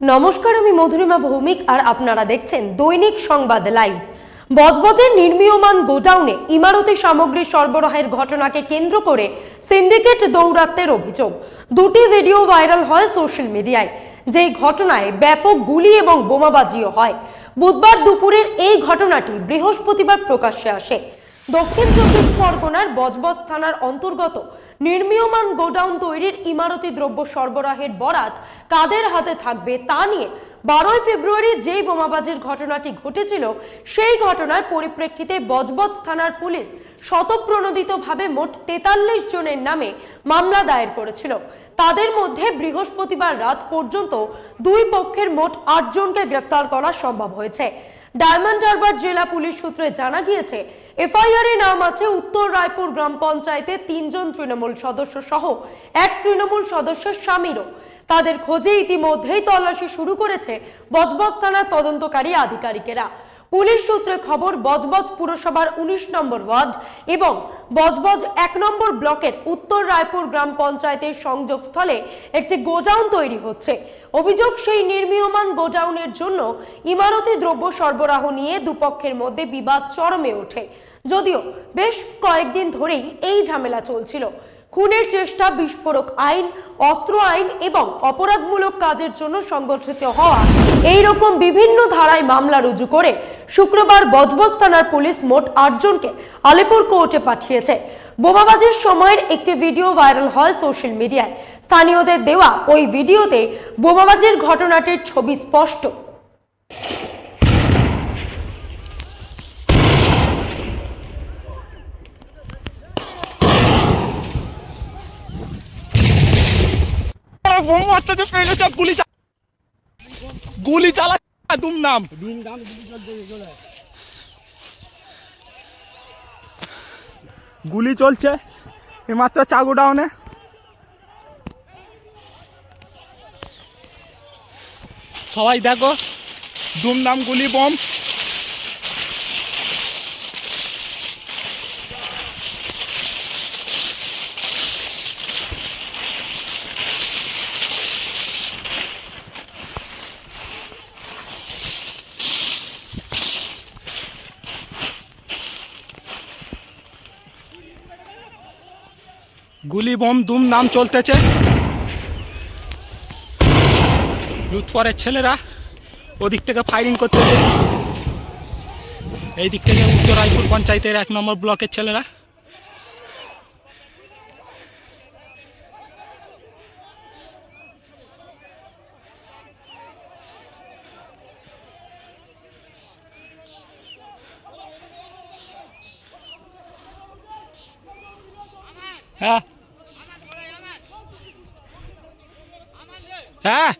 নমস্কার, আমি মধুরিমা ভৌমিক আর আপনারা দেখছেন দৈনিক সংবাদ লাইভ। বজবজের নির্মীয়মান গোডাউনে ইমারতি সামগ্রী সরবরাহের ঘটনাকে কেন্দ্র করে সিন্ডিকেট দৌরাত্মের অভিযোগ। দুটি ভিডিও ভাইরাল হয় সোশ্যাল মিডিয়ায়। যেই ঘটনায় ব্যাপক গুলি এবং বোমাবাজিও হয়। বুধবার দুপুরের এই ঘটনাটি বৃহস্পতিবার প্রকাশ্যে আসে। দক্ষিণ চব্বিশ পরগনার বজবজ থানার অন্তর্গত নির্মীয়মান গোডাউন তৈরির ইমারতি দ্রব্য সরবরাহের বরাত কাদের হাতে থাকবে তা নিয়ে বারোই ফেব্রুয়ারি যেই বোমাবাজির ঘটনাটি ঘটেছিল, সেই ঘটনার পরিপ্রেক্ষিতে বজবজ থানার পুলিশ শতপ্রণোদিতভাবে মোট তেতাল্লিশ জনের নামে মামলা দায়ের করেছিল। তাদের মধ্যে বৃহস্পতিবার রাত পর্যন্ত দুই পক্ষের মোট আটজনকে গ্রেফতার করা সম্ভব হয়েছে। ডায়মন্ড হারবার জেলা পুলিশ সূত্রে জানা গিয়েছে, এফআইআর এ নাম আছে উত্তর রায়পুর গ্রাম পঞ্চায়েতে তিনজন তৃণমূল সদস্য সহ এক তৃণমূল সদস্যের স্বামীরও। তাদের খোঁজে ইতিমধ্যেই তল্লাশি শুরু করেছে বজবজ থানার তদন্তকারী আধিকারিকেরা। পুলিশ সূত্রে খবর, বজবজ পুরসভার উনিশ নম্বর ওয়ার্ড এবং বজবজ এক নম্বর ব্লকের উত্তর রায়পুর গ্রাম পঞ্চায়েতের সংযোগস্থলে একটি গোডাউন তৈরি হচ্ছে। অভিযোগ সেই নির্মীয়মান গোডাউনের জন্য ইমারতি দ্রব্য সরবরাহ নিয়ে দুপক্ষের মধ্যে বিবাদ চরমে ওঠে। যদিও বেশ কয়েকদিন ধরেই এই ঝামেলা চলছিল। খুনের চেষ্টা, বিস্ফোরক আইন, অস্ত্র আইন এবং অপরাধমূলক কাজের জন্য সংগঠিত হওয়া এই রকম বিভিন্ন ধারায় মামলা রুজু করে শুক্রবার বজবজ থানার পুলিশ মোট আটজনকে আলিপুর কোর্টে পাঠিয়েছে। বোমাবাজির সময়ের একটি ভিডিও ভাইরাল হয় সোশ্যাল মিডিয়ায়। স্থানীয়দের দেওয়া ওই ভিডিওতে বোমাবাজির ঘটনাটির ছবি স্পষ্ট। গুলি চালা গুলি চলছে। এইমাত্র চাগু ডাউনে সবাই দেখো দুমদাম গুলি বম গুলি বম দুম নাম চলতেছে। লুৎপরের ছেলেরা ওদিক থেকে ফায়ারিং করতেছে। এই দিক থেকে উত্তর রায়পুর পঞ্চায়েতের এক নম্বর ব্লকের ছেলেরা। হ্যাঁ হ্যাঁ।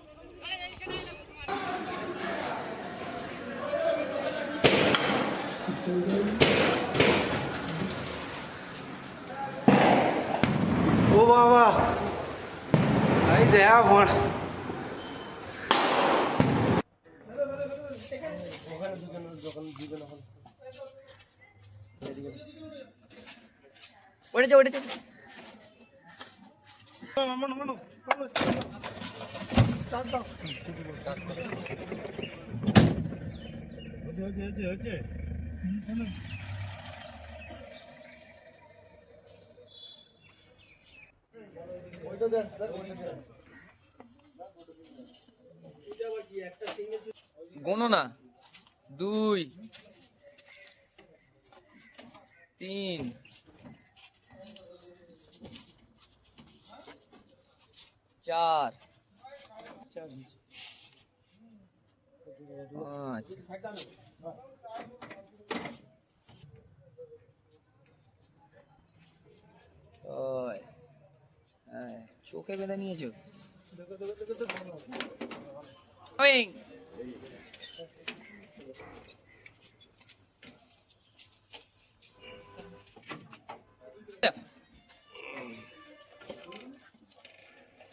ও বাবা। এই দেখা ফোন ওঠেছে ওঠেছে গণনা দুই তিন। চার। চোখে বেঁধে নিয়েছো আহ,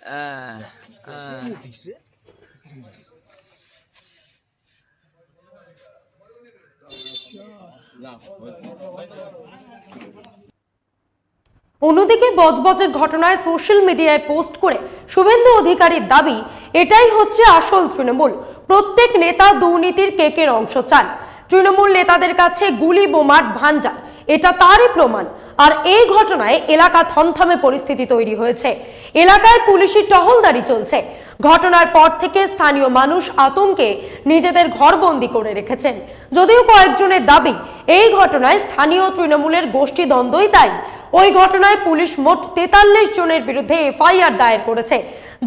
আহ। অন্যদিকে বজবজের ঘটনায় সোশ্যাল মিডিয়ায় পোস্ট করে শুভেন্দু অধিকারীর দাবি এটাই হচ্ছে আসল তৃণমূল। প্রত্যেক নেতা দুর্নীতির কেকের অংশ চান। তৃণমূল নেতাদের কাছে গুলি বোমার ভান্ডার এটা তারই প্রমাণ। আর এই ঘটনায় এলাকা থমথমে পরিস্থিতি তৈরি হয়েছে। এলাকায় পুলিশি টহলদারি চলছে। ঘটনার পর থেকে স্থানীয় মানুষ আতঙ্কে নিজেদের ঘরবন্দি করে রেখেছেন। যদিও কয়েকজনের দাবি, এই ঘটনায় স্থানীয় তৃণমূলের গোষ্ঠী দ্বন্দ্বই তাই। ওই ঘটনায় পুলিশ মোট তেতাল্লিশ জনের বিরুদ্ধে এফআইআর দায়ের করেছে।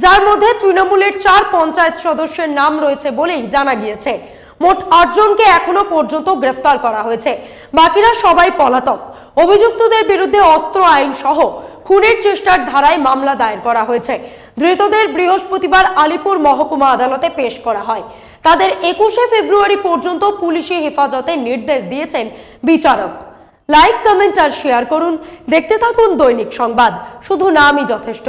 যার মধ্যে তৃণমূলের চার পঞ্চায়েত সদস্যের নাম রয়েছে বলেই জানা গিয়েছে। মোট আটজনকে এখনও পর্যন্ত গ্রেফতার করা হয়েছে। বাকিরা সবাই পলাতক। অভিযুক্তদের বিরুদ্ধে অস্ত্র, আইন সহ খুনের চেষ্টার ধারায় মামলা দায়ের করা হয়েছে। ধৃতদের বৃহস্পতিবার আলিপুর মহকুমা আদালতে পেশ করা হয়। তাদের একুশে ফেব্রুয়ারি পর্যন্ত পুলিশি হেফাজতে নির্দেশ দিয়েছেন বিচারক। লাইক, কমেন্ট আর শেয়ার করুন। দেখতে থাকুন দৈনিক সংবাদ। শুধু নামই যথেষ্ট।